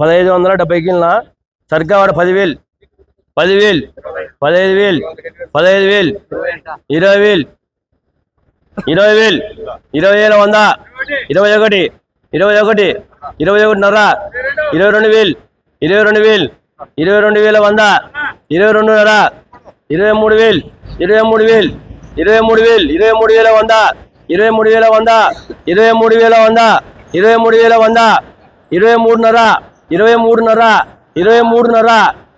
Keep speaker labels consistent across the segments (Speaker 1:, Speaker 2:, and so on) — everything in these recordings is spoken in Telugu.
Speaker 1: పదహైదు వందల డెబ్బై కిలోనా సరిగ్గా వాడు పదివేలు. పదివేలు. పదహైదు వేలు. పదహైదు వేలు. ఇరవై వేలు. ఇరవై వేలు. ఇరవై వేల వంద. ఇరవై ఒకటి. ఇరవై ఒకటి. ఇరవై ఒకటిన్నర. ఇరవై రెండు వేలు. ఇరవై రెండు వేలు. ఇరవై రెండు వేల వంద. ఇరవై రెండున్నర. ఇరవై మూడు వేలు. ఇరవై మూడు వేలు. ఇరవై మూడు వేలు. ఇరవై మూడు వేల వంద. ఇరవై మూడు వేల వంద. ఇరవై మూడు వేల వంద. ఇరవై మూడు వేల వంద. ఇరవై మూడున్నర. ఇరవై మూడున్నర ఇరవై మూడున్నర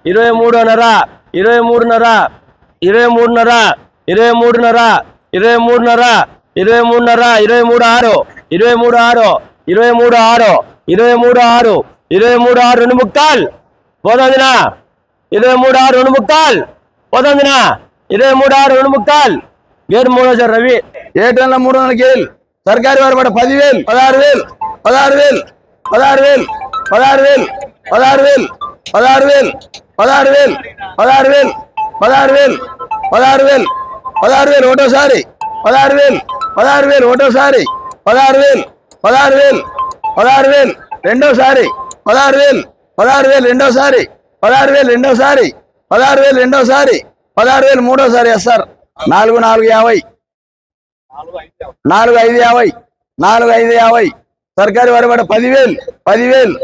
Speaker 1: ఇరవై మూడున్నర ఇరవై మూడున్నర ఇరవై మూడున్నర ఇరవై మూడున్నర ఇరవై మూడున్నర ఇరవై మూడున్నర ఇరవై మూడు ఆరు ఇరవై మూడు ఆరు ఇరవై మూడు ఆరు ఇరవై మూడు ఆరు ఇరవై మూడు ఆరు రెండు ముక్కాల్. పోతుందినా? ఇరవై మూడు ఆరు రెండు ముక్కాల్. పోతుందినా? ఇరవై మూడు ఆరు రెండు ముక్కాల్. గేట్ మూడో సార్ రవి.
Speaker 2: ఏటన్ల మూడు వందల గేల్. సర్కారీ వారు పడ పదివేలు. పదహారు వేలు. పదహారు వేలు. పదహారు వేలు. పదహారు వేలు పదహారు వేలు పదహారు వేలు పదహారు వేలు పదహారు వేలు పదహారు వేలు పదహారు వేలు పదహారు వేలు ఒకటోసారి పదహారు వేలు పదహారు వేలు ఒకటోసారి పదహారు వేలు పదహారు వేలు పదహారు వేలు రెండోసారి పదహారు వేలు పదహారు వేలు రెండోసారి పదహారు వేలు రెండోసారి పదహారు వేలు రెండోసారి పదహారు వేలు మూడోసారి ఎస్ఆర్ నాలుగు నాలుగు యాభై నాలుగు ఐదు యాభై నాలుగు ఐదు యాభై సర్కారీ వారి పడ పదివేలు పదివేలు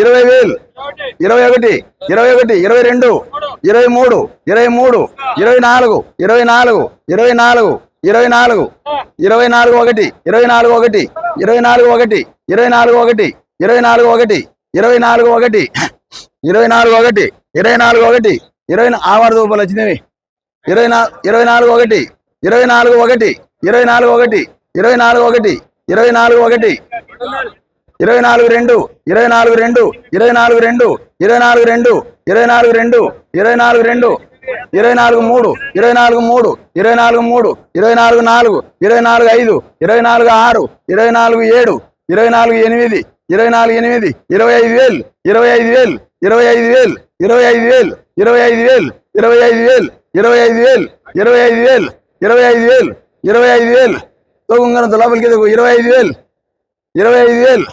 Speaker 2: ఇరవై వేలు ఇరవై ఒకటి ఇరవై ఒకటి ఇరవై రెండు ఇరవై మూడు ఇరవై మూడు ఇరవై నాలుగు ఇరవై నాలుగు ఇరవై నాలుగు ఇరవై నాలుగు ఇరవై నాలుగు ఒకటి ఇరవై నాలుగు ఒకటి ఇరవై నాలుగు ఒకటి ఇరవై నాలుగు ఒకటి ఇరవై నాలుగు ఒకటి ఇరవై నాలుగు ఒకటి ఇరవై నాలుగు ఒకటి ఇరవై నాలుగు ఒకటి ఇరవై ఆవార రూపాయలు వచ్చినవి ఇరవై నాలుగు ఇరవై నాలుగు ఒకటి ఇరవై నాలుగు ఒకటి ఇరవై నాలుగు ఒకటి ఇరవై నాలుగు ఒకటి ఇరవై నాలుగు ఒకటి ఇరవై నాలుగు రెండు ఇరవై నాలుగు రెండు ఇరవై నాలుగు రెండు ఇరవై నాలుగు రెండు ఇరవై నాలుగు రెండు ఇరవై నాలుగు రెండు ఇరవై నాలుగు మూడు ఇరవై నాలుగు మూడు ఇరవై నాలుగు మూడు ఇరవై నాలుగు నాలుగు ఇరవై నాలుగు ఐదు ఇరవై నాలుగు ఆరు ఇరవై నాలుగు ఏడు ఇరవై నాలుగు ఎనిమిది ఇరవై నాలుగు ఎనిమిది ఇరవై ఐదు వేలు ఇరవై ఐదు వేలు ఇరవై ఐదు వేలు ఇరవై ఐదు వేలు ఇరవై ఐదు వేలు ఇరవై ఐదు వేలు ఇరవై ఐదు వేలు ఇరవై ఐదు వేలు ఇరవై ఐదు వేలు ఇరవై ఐదు వేలు తోగుంగన లోపలికి ఎదుగు ఇరవై ఐదు వేలు ఇరవై ఐదు వేలు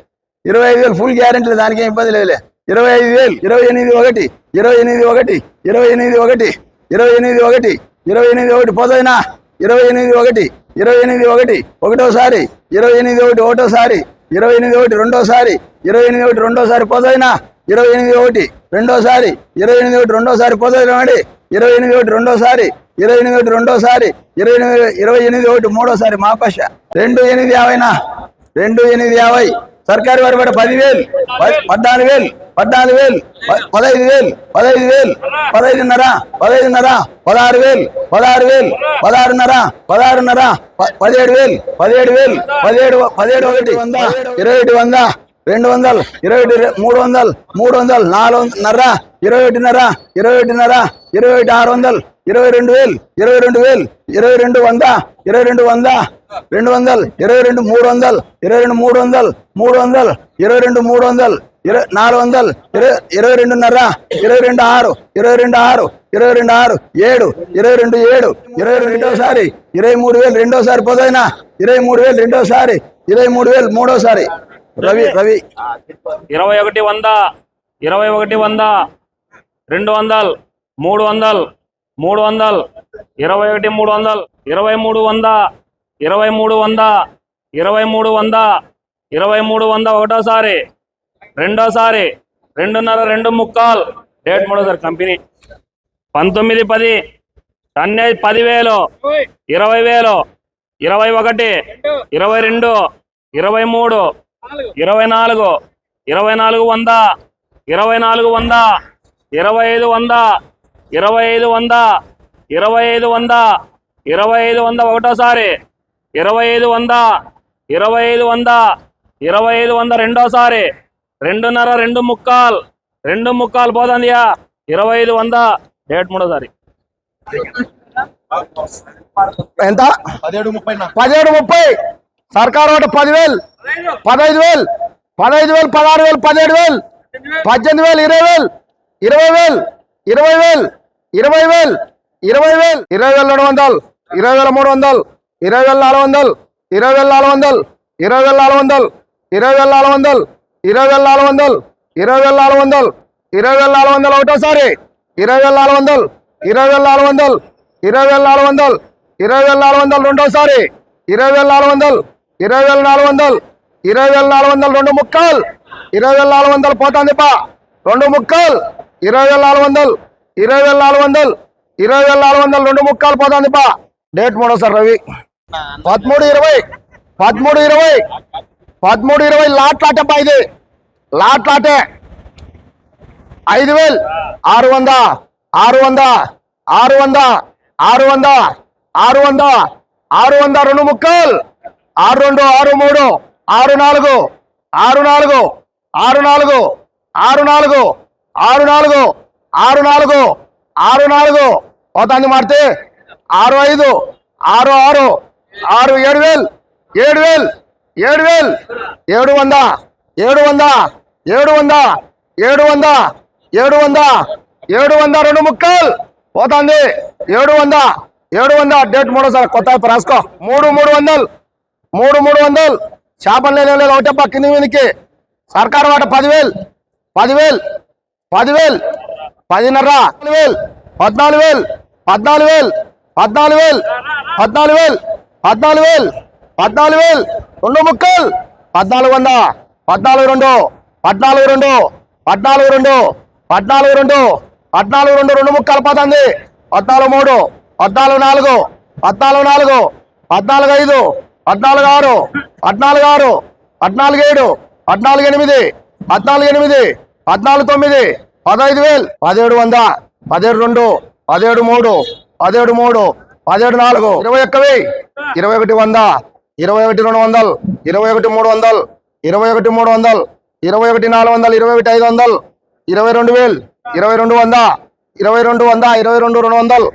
Speaker 2: ఇరవై ఐదు వేలు ఫుల్ గ్యారెంటీ దానికి ఏం ఇబ్బంది లేదులే ఇరవై ఐదు వేలు ఇరవై ఎనిమిది ఒకటి ఇరవై ఎనిమిది ఒకటి ఇరవై ఎనిమిది ఒకటి ఇరవై ఎనిమిది ఒకటి ఇరవై ఎనిమిది ఒకటి పోదైనా ఇరవై ఎనిమిది ఒకటి ఇరవై ఎనిమిది ఒకటి ఒకటోసారి ఇరవై ఎనిమిది ఒకటి ఒకటోసారి ఇరవై ఎనిమిది ఒకటి రెండోసారి ఇరవై ఎనిమిది ఒకటి రెండోసారి పోదైనా ఇరవై ఎనిమిది ఒకటి రెండోసారి ఇరవై ఎనిమిది ఒకటి రెండోసారి పోదైనాడి ఇరవై ఎనిమిది ఒకటి రెండోసారి ఇరవై ఎనిమిది ఒకటి రెండోసారి ఇరవై ఎనిమిది ఇరవై ఎనిమిది ఒకటి మూడోసారి మాపశ రెండు ఎనిమిది యాభైనా? రెండు ఎనిమిది యాభై. సర్కారు వారి పడ పదివేలు పద్నాలుగు వేలు పద్నాలుగు వేలు ప- పదహైదు వేలు పదహైదు వేలు పదహైదున్నర పదహైదున్నర పదహారు వేలు పదహారు వేలు పదహారున్నర పదహారున్నర ప- పదిహేడు వేలు పదిహేడు వేలు పదిహేడు పదిహేడు ఒకటి వంద ఇరవై ఒకటి వంద రెండు వందలు ఇరవై ఒకటి మూడు వందలు మూడు వందలు నాలుగు నర్ర ఇరవై ఒకటిన్నర ఇరవై ఒకటిన్నర ఇరవై ఒకటి ఆరు వందలు ఇరవై రెండు వేలు ఇరవై రెండు వేలు ఇరవై రెండు వంద ఇరవై రెండు వంద రెండు వందలు ఇరవై రెండు మూడు వందలు ఇరవై రెండు మూడు వందలు మూడు వందలు ఇరవై రెండు మూడు వందలు ఇరవై నాలుగు వందలు ఇరవై ఇరవై రెండున్నర ఇరవై రెండు ఆరు ఇరవై రెండు ఆరు ఇరవై రెండు ఆరు ఏడు ఇరవై రెండు ఏడు ఇరవై రెండోసారి ఇరవై మూడు వేలు రెండోసారి పోదైనా ఇరవై మూడు వేలు రెండోసారి ఇరవై మూడు వేలు మూడోసారి. రవి రవి.
Speaker 3: ఇరవై ఒకటి వంద ఇరవై ఒకటి వంద రెండు వందలు మూడు వందలు మూడు వందలు ఇరవై ఒకటి మూడు వందలు ఇరవై మూడు వంద ఇరవై మూడు వంద ఇరవై మూడు వంద ఇరవై మూడు వంద ఒకటోసారి రెండోసారి రెండున్నర రెండు ముక్కాలు. డేట్ మూడోసారి కంపెనీ. పంతొమ్మిది పది టన్నే పదివేలు ఇరవై వేలు ఇరవై ఒకటి ఇరవై రెండు ఇరవై మూడు ఇరవై నాలుగు ఇరవై నాలుగు వంద ఇరవై నాలుగు వంద ఇరవై ఐదు వంద ఇరవై ఐదు వంద ఇరవై ఐదు వంద ఇరవై ఐదు వంద ఒకటోసారి ఇరవై ఐదు వంద ఇరవై ఐదు వంద ఇరవై ఐదు వంద రెండోసారి రెండున్నర రెండు ముక్కాల్ రెండు ముక్కాలు పోతుందియా ఇరవై ఐదు వంద డేట్ మూడోసారి.
Speaker 2: ఎంత?
Speaker 4: పదిహేడు ముప్పై
Speaker 2: పదిహేడు ముప్పై. సర్కారు ఒకటి పదివేలు పదహైదు వేలు పదహైదు వేలు పదహారు వేలు పదిహేడు వేలు పద్దెనిమిది వేలు ఇరవై వేలు ఇరవై వేలు ఇరవై వేలు ఇరవై వేలు ఇరవై వేలు ఇరవై వేల రెండు వందలు ఇరవై వేల మూడు వందలు ఇరవై వేల నాలుగు వందలు ఇరవై వేల నాలుగు వందలు ఇరవై వేల నాలుగు వందలు ఇరవై వేల నాలుగు వందలు ఇరవై వేల నాలుగు వందలు
Speaker 4: ఇరవై వేల నాలుగు వందలు ఇరవై వేల నాలుగు వందలు ఒకటోసారి ఇరవై వేల నాలుగు వందలు ఇరవై వేల నాలుగు వందలు ఇరవై వేల నాలుగు వందలు ఇరవై వేల నాలుగు వందలు రెండోసారి ఇరవై వేల నాలుగు వందలు ఇరవై వేల నాలుగు వందలు. ఇరవై వేల నాలుగు వందలు రెండు ముక్కలు. ఇరవై వేల నాలుగు వందలు పోతాంది పా రెండు ముక్కలు. ఇరవై వేల నాలుగు వందలు. ఇరవై వేల నాలుగు వందలు. ఇరవై వేల నాలుగు వందలు రెండు ముక్కలు పోతాంది పా డేట్ మూడోసారి రవి. పదమూడు ఇరవై. పదమూడు ఇరవై. పదమూడు ఇరవై లాట్ లాటప్ప ఇది. లాట్ లాటే. ఐదు వేలు. ఆరు వంద. ఆరు వంద. ఆరు వంద. ఆరు వంద. ఆరు వంద. ఆరు వంద. రెండు ముక్కలు. ఆరు రెండు ఆరు మూడు ఆరు నాలుగు ఆరు నాలుగు ఆరు నాలుగు ఆరు నాలుగు ఆరు నాలుగు ఆరు నాలుగు ఆరు నాలుగు. పోతాంది మారితే. ఆరు ఐదు ఆరు ఆరు ఆరు ఏడు వేలు ఏడు వేలు ఏడు వేలు ఏడు వంద ఏడు వంద ఏడు వంద ఏడు వంద ఏడు వంద ఏడు వంద రెండు ముక్కలు. పోతాంది. ఏడు వంద ఏడు వంద. డేట్ మూడో సార్ కొత్త రాసుకో. మూడు మూడు వందలు. మూడు మూడు వందలు. చేపలు లేదు లేదు ఒకటే పక్క కింది మీదకి. సర్కారు వాట పదివేలు పదివేలు పదివేలు పదిన్నర పద్నాలుగు వేలు పద్నాలుగు వేలు పద్నాలుగు వేలు పద్నాలుగు వేలు పద్నాలుగు వేలు పద్నాలుగు వేలు రెండు ముక్కలు పద్నాలుగు వంద పద్నాలుగు రెండు పద్నాలుగు రెండు పద్నాలుగు రెండు పద్నాలుగు రెండు పద్నాలుగు రెండు రెండు ముక్కలు పదంది. పద్నాలుగు మూడు పద్నాలుగు నాలుగు పద్నాలుగు నాలుగు పద్నాలుగు ఐదు పద్నాలుగు ఆరు పద్నాలుగు ఆరు పద్నాలుగు ఏడు పద్నాలుగు ఎనిమిది పద్నాలుగు ఎనిమిది పద్నాలుగు తొమ్మిది పదహైదు వేలు పదిహేడు వంద పదిహేడు రెండు పదిహేడు మూడు పదిహేడు మూడు పదిహేడు నాలుగు ఇరవై ఒక్క వెయ్యి ఇరవై ఒకటి వంద ఇరవై ఒకటి రెండు వందలు ఇరవై ఒకటి మూడు వందలు ఇరవై ఒకటి మూడు వందలు ఇరవై ఒకటి నాలుగు వందలు ఇరవై ఒకటి ఐదు వందలు ఇరవై రెండు వేలు ఇరవై రెండు వంద ఇరవై రెండు వంద ఇరవై రెండు రెండు వందలు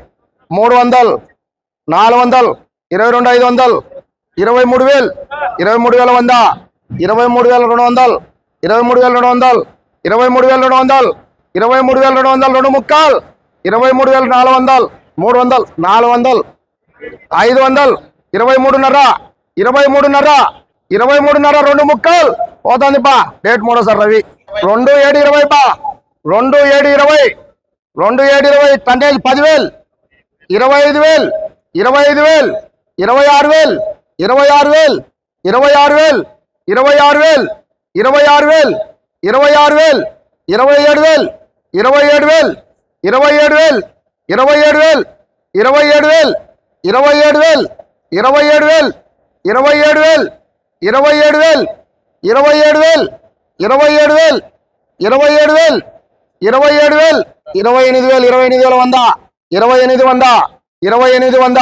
Speaker 4: మూడు వందలు నాలుగు వందలు ఇరవై రెండు ఐదు వందలు ఇరవై మూడు వేలు ఇరవై మూడు వేల వంద ఇరవై మూడు వేల రెండు వందలు ఇరవై మూడు వేల రెండు వందలు ఇరవై మూడు వేల రెండు వందలు ఇరవై మూడు వేల రెండు వందలు రెండు ముక్కలు ఇరవై మూడు వేల నాలుగు వందలు మూడు వందలు నాలుగు వందలు ఐదు వందలు ఇరవై మూడున్నర ఇరవై మూడున్నర ఇరవై మూడున్నర రెండు ముక్కలు. పోతుంది పా డేట్ మూడోసారి రవి. రెండు ఏడు ఇరవై పా రెండు ఏడు ఇరవై రెండు ఏడు ఇరవై టన్నేజ్ పదివేలు ఇరవై ఐదు వేలు ఇరవై ఐదు వేలు ఇరవై ఆరు వేలు ఇరవై ఆరు వేలు ఇరవై ఆరు వేలు ఇరవై ఆరు వేలు ఇరవై ఆరు వేలు ఇరవై ఆరు వేలు ఇరవై ఏడు వేలు ఇరవై ఏడు వేలు ఇరవై ఏడు వేలు ఇరవై ఏడు వేలు ఇరవై ఏడు వేలు ఇరవై ఏడు వేలు ఇరవై ఏడు వేలు ఇరవై ఏడు వేలు ఇరవై ఏడు వేలు ఇరవై ఏడు వేలు ఇరవై ఏడు వేలు ఇరవై ఏడు వేలు ఇరవై ఏడు వేలు ఇరవై ఎనిమిది వేలు ఇరవై ఎనిమిది వేల వంద ఇరవై ఎనిమిది వంద ఇరవై ఎనిమిది వంద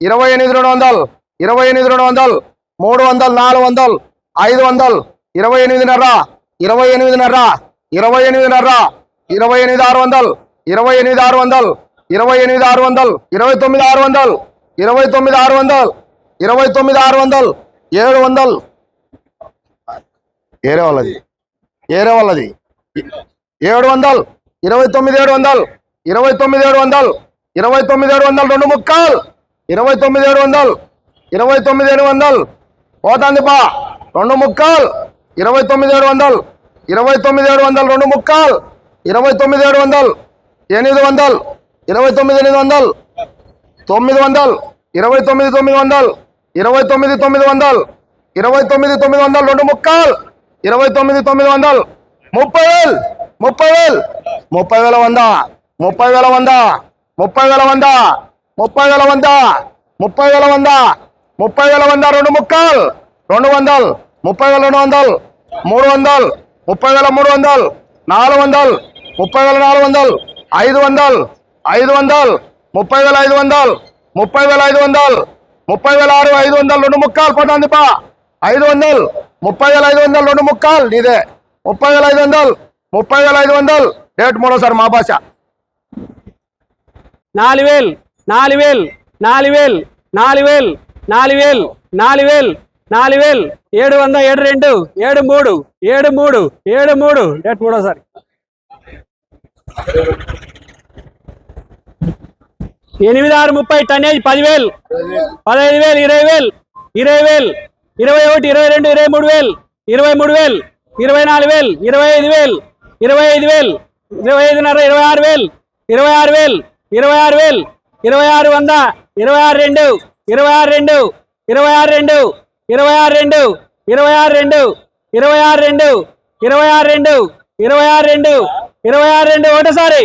Speaker 4: ఇరవై ఎనిమిది రెండు వందలు ఇరవై ఎనిమిది రెండు వందలు మూడు వందలు నాలుగు వందలు ఐదు వందలు ఇరవై ఎనిమిదిన్నర ఇరవై ఎనిమిదిన్నర ఇరవై ఎనిమిదిన్నర ఇరవై ఎనిమిది ఆరు వందలు ఇరవై ఎనిమిది ఆరు వందలు ఇరవై ఎనిమిది ఆరు వందలు ఇరవై తొమ్మిది ఆరు వందలు ఇరవై తొమ్మిది ఆరు వందలు ఇరవై తొమ్మిది ఆరు వందలు ఏడు వందలు. ఏరే వాళ్ళది ఏరే వాళ్ళది ఏడు వందలు ఇరవై తొమ్మిది ఏడు వందలు ఇరవై తొమ్మిది ఏడు వందలు ఇరవై తొమ్మిది ఏడు వందలు రెండు ముక్కలు ఇరవై తొమ్మిది ఏడు వందలు ఇరవై తొమ్మిది ఏడు వందలు. పోతుంది పా రెండు ముక్కలు. ఇరవై తొమ్మిది ఏడు వందలు. ఇరవై తొమ్మిది ఏడు వందలు. రెండు ముక్కలు. ఇరవై తొమ్మిది ఏడు వందలు. ఎనిమిది వందలు. ఇరవై తొమ్మిది ఎనిమిది వందలు. తొమ్మిది వందలు. ఇరవై తొమ్మిది తొమ్మిది వందలు. ఇరవై తొమ్మిది తొమ్మిది వందలు. ఇరవై తొమ్మిది తొమ్మిది వందలు. రెండు ముక్కలు. ఇరవై తొమ్మిది తొమ్మిది వందలు. ముప్పై వేలు. ముప్పై వేలు. ముప్పై వేల వంద. ముప్పై వేల వంద. ముప్పై వేల వంద. ముప్పై వేల వంద. ముప్పై వేల వంద. ముప్పై వేల వంద రెండు ముక్కలు రెండు వందలు ముప్పై వేల రెండు వందలు మూడు వందలు ముప్పై వేల మూడు వందలు నాలుగు వందలు ముప్పై వేల నాలుగు వందలు ఐదు వందలు ఐదు వందలు ముప్పై వేల ఐదు వందలు ముప్పై వేల ఐదు వందలు ముప్పై వేల ఆరు ఐదు వందలు రెండు ముక్కలు పోతుంది పా ఐదు వందలు ముప్పై వేల ఐదు వందలు రెండు ముక్కలు నీదే ముప్పై వేల ఐదు వందలు ముప్పై వేల ఐదు వందలు డేట్ మూడోసారి మా భాష
Speaker 5: నాలుగు వేలు నాలుగు వేలు నాలుగు వేలు నాలుగు వేలు నాలుగు వేలు నాలుగు వేలు నాలుగు వేలు ఏడు వంద ఏడు రెండు ఏడు మూడు ఏడు మూడు ఏడు మూడు డేట్ మూడోసారి ఎనిమిది ఆరు ముప్పై టన్నేజ్ పదివేలు పదహైదు వేలు ఇరవై వేలు ఇరవై వేలు ఇరవై ఒకటి ఇరవై రెండు ఇరవై మూడు వేలు ఇరవై మూడు వేలు ఇరవై నాలుగు వేలు ఇరవై ఐదు వేలు ఇరవై ఐదు వేలు ఇరవై ఐదున్నర ఇరవై ఆరు వేలు ఇరవై ఆరు వేలు ఇరవై ఆరు వేలు ఇరవై ఆరు వంద ఇరవై ఆరు రెండు ఇరవై ఆరు రెండు ఇరవై ఆరు రెండు ఇరవై ఆరు రెండు ఇరవై ఆరు రెండు ఇరవై ఆరు రెండు ఇరవై ఆరు రెండు ఇరవై ఆరు రెండు ఇరవై ఆరు రెండు ఒకటోసారి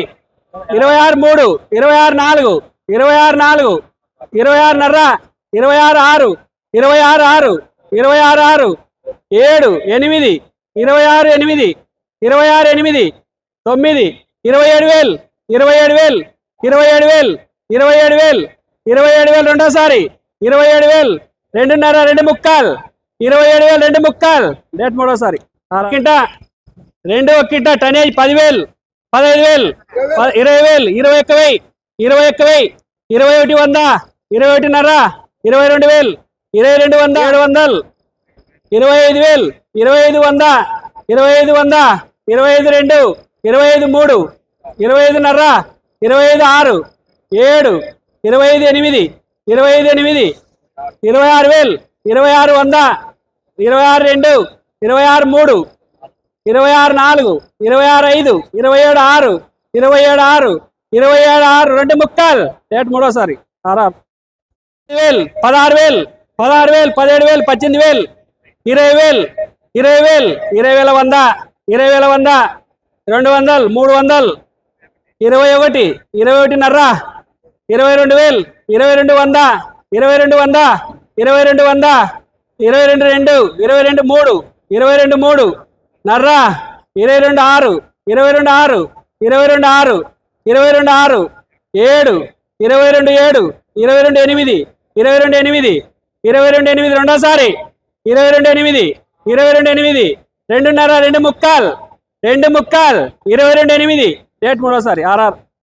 Speaker 5: ఇరవై ఆరు మూడు ఇరవై ఆరు నాలుగు ఇరవై ఆరు నాలుగు ఇరవై ఆరున్నర ఇరవై ఆరు ఆరు ఇరవై ఆరు ఆరు ఇరవై ఆరు ఆరు ఏడు ఎనిమిది ఇరవై ఆరు ఎనిమిది ఇరవై ఆరు ఎనిమిది తొమ్మిది ఇరవై ఏడు వేలు ఇరవై ఏడు వేలు ఇరవై ఏడు వేలు ఇరవై ఏడు వేలు ఇరవై ఏడు వేలు రెండోసారి. ఇరవై ఏడు వేలు రెండున్నర రెండు ముక్కలు. ఇరవై ఏడు వేలు రెండు ముక్కలు. డేట్ మూడోసారి. కింట రెండు ఒక్కింట టనేజ్ పదివేలు. పదహైదు వేలు. ఇరవై వేలు. ఇరవై ఒక్క వెయ్యి. ఇరవై ఒక్క వెయ్యి. ఇరవై ఒకటి వంద. ఇరవై ఒకటిన్నర. ఇరవై రెండు వేలు. ఇరవై రెండు వంద. ఏడు వందలు. ఇరవై ఐదు వేలు. ఇరవై ఐదు వంద. ఇరవై ఐదు వంద. ఇరవై ఐదు రెండు. ఇరవై ఐదు మూడు. ఇరవై ఐదున్నర. ఇరవై ఐదు ఆరు. ఏడు. ఇరవై ఐదు ఎనిమిది ఇరవై ఐదు ఎనిమిది ఇరవై ఆరు వేలు ఇరవై ఆరు వంద ఇరవై ఆరు రెండు ఇరవై ఆరు మూడు ఇరవై ఆరు నాలుగు ఇరవై ఆరు ఐదు ఇరవై ఏడు ఆరు ఇరవై ఏడు ఆరు ఇరవై ఏడు ఆరు రెండు ముక్కలు. డేట్ మూడోసారి. ఆరా. వేలు పదహారు వేలు పదహారు వేలు పదిహేడు వేలు పద్దెనిమిది వేలు ఇరవై వేలు ఇరవై వేలు ఇరవై వేల వంద ఇరవై వేల వంద రెండు వందలు మూడు వందలు ఇరవై ఒకటి ఇరవై ఒకటిన్నర ఇరవై రెండు వేలు ఇరవై రెండు వంద ఇరవై రెండు వంద ఇరవై రెండు వంద ఇరవై రెండు రెండు ఇరవై రెండు మూడు ఇరవై రెండు మూడు నర్రా ఇరవై రెండు ఆరు ఇరవై రెండు ఆరు ఇరవై రెండు ఆరు ఇరవై రెండు ఆరు ఏడు ఇరవై రెండు ఏడు ఇరవై రెండు ఎనిమిది ఇరవై రెండు ఎనిమిది ఇరవై రెండు ఎనిమిది రెండోసారి ఇరవై రెండు ఎనిమిది ఇరవై రెండు ఎనిమిది రెండున్నర రెండు ముక్కాల్ రెండు ముక్కాల్ ఇరవై రెండు ఎనిమిది డేట్ మూడోసారి ఆర్ఆర్